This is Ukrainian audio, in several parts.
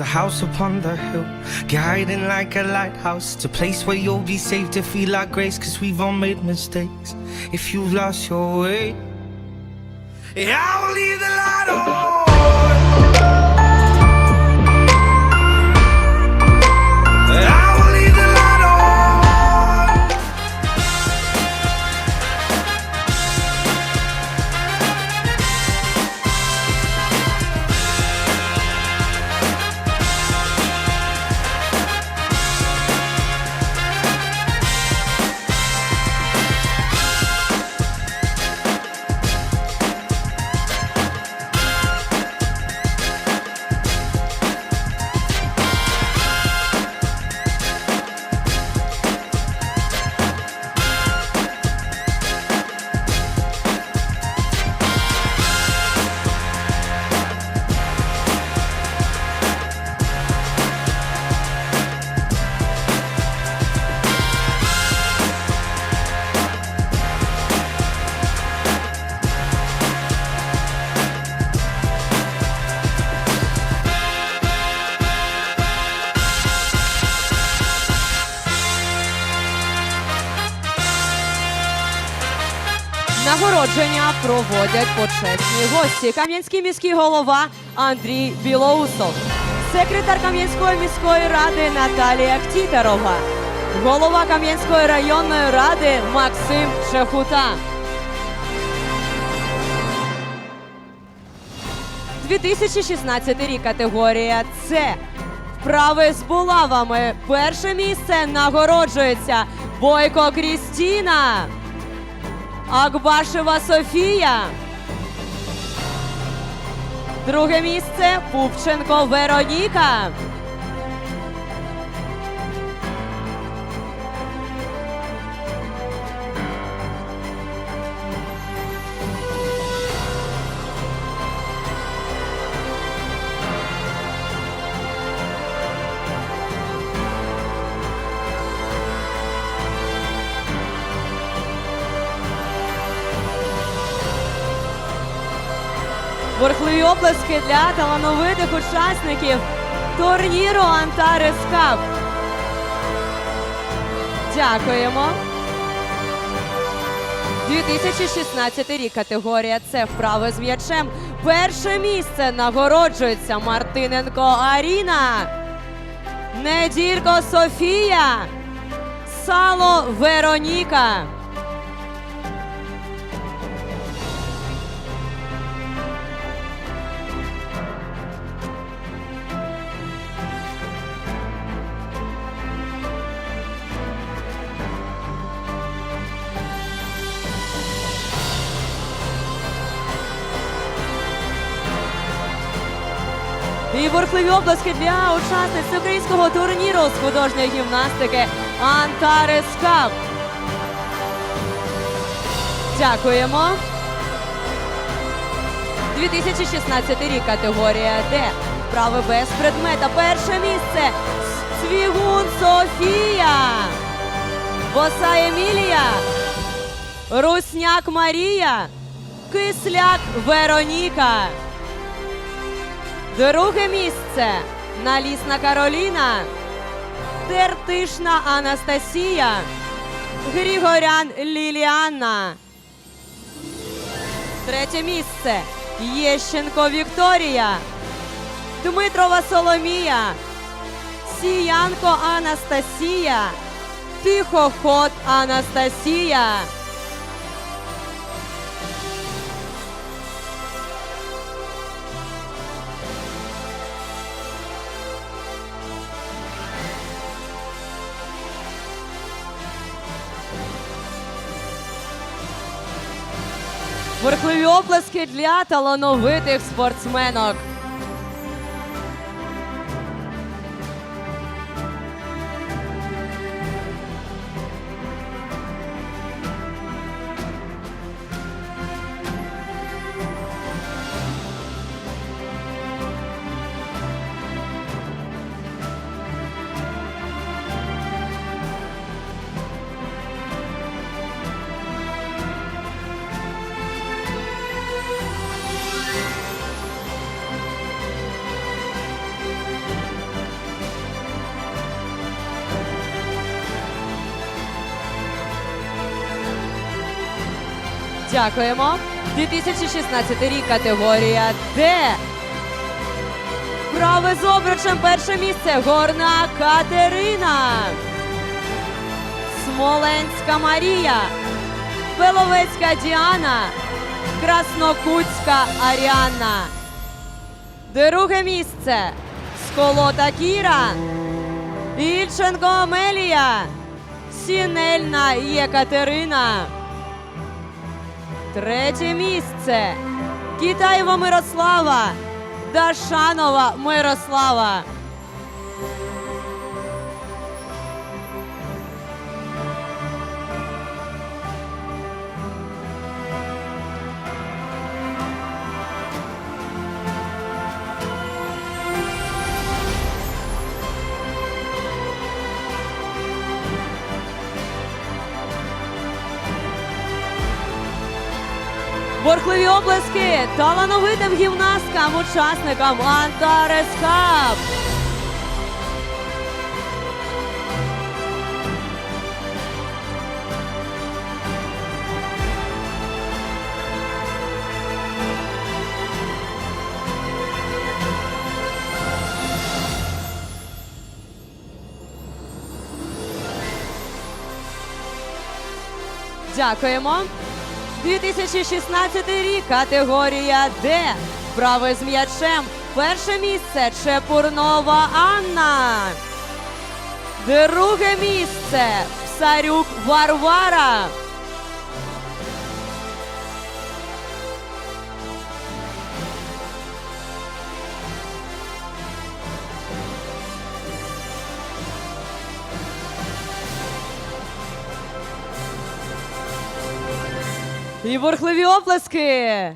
a house upon the hill, guiding like a lighthouse. It's a place where you'll be safe to feel like grace, cause we've all made mistakes. If you've lost your way, yeah, I will leave the light on. Нагородження проводять почесні гості. Кам'янський міський голова Андрій Білоусов, секретар Кам'янської міської ради Наталія Ктітерова, голова Кам'янської районної ради Максим Чехута. 2016 рік категорія С. Вправи з булавами. Перше місце нагороджується Бойко Крістіна. Акбашева Софія. Друге місце Пупченко Вероніка. Бурхливі оплески для талановитих учасників турніру Антарес Кап. Дякуємо. 2016 рік категорія С вправи з м'ячем. Перше місце нагороджується Мартиненко Аріна. Неділько Софія. Сало Вероніка. І бурхливі обласки для учасниць українського турніру з художньої гімнастики Антарес Кап. Дякуємо. 2016 рік категорія Д. Прави без предмета. Перше місце. Цвігун Софія. Боса Емілія. Русняк Марія. Кисляк Вероніка. Друге місце. Налісна Кароліна, Тертишна Анастасія, Грігорян Ліліанна. Третє місце. Єщенко Вікторія, Дмитрова Соломія, Сіянко Анастасія, Тихоход Анастасія. Бурхливі оплески для талановитих спортсменок. Дякуємо. 2016 рік категорія Д. Праве з обручем перше місце. Горна Катерина. Смоленська Марія. Беловецька Діана. Краснокутська Аріана. Друге місце. Сколота Кіра. Ільченко Амелія. Сінельна Єкатерина. Третє місце. Китаєва Мирослава. Дашанова Мирослава. Борхливі облески талановитим гімнасткам, учасникам Антарес Кап. Дякуємо. 2016 рік, категорія Д. Вправи з м'ячем. Перше місце Чепурнова Анна. Друге місце Псарюк Варвара. І бурхливі оплески.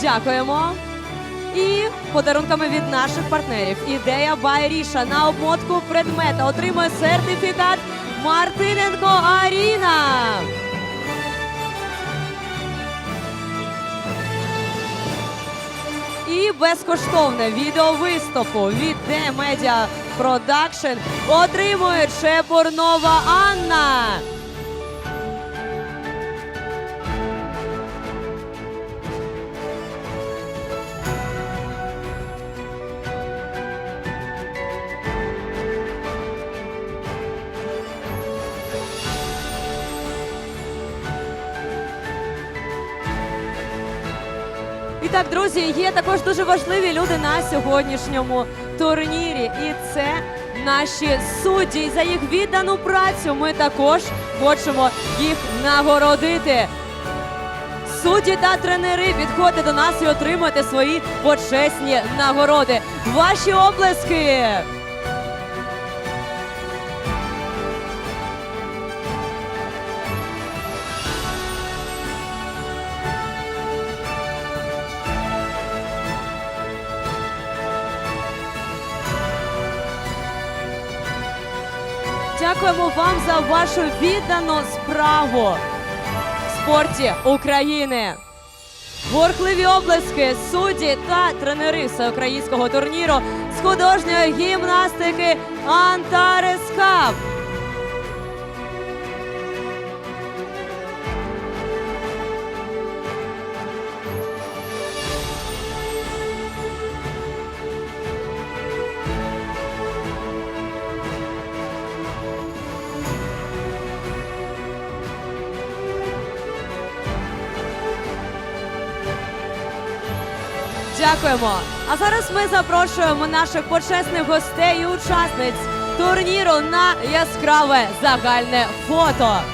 Дякуємо. І подарунками від наших партнерів. Ідея Байріша на обмотку предмета отримує сертифікат Мартиненко Аріна. І безкоштовне відеовиступу від The Media Production отримує Чепурнова Анна. І так, друзі, є також дуже важливі люди на сьогоднішньому турнірі. І це наші судді. За їх віддану працю ми також хочемо їх нагородити. Судді та тренери підходьте до нас і отримайте свої почесні нагороди. Ваші оплески! Дякуємо вам за вашу віддану справу в спорті України. Борхливі облески, судді та тренери всеукраїнського турніру з художньої гімнастики Антарес Кап. Дякуємо. А зараз ми запрошуємо наших почесних гостей і учасниць турніру на яскраве загальне фото.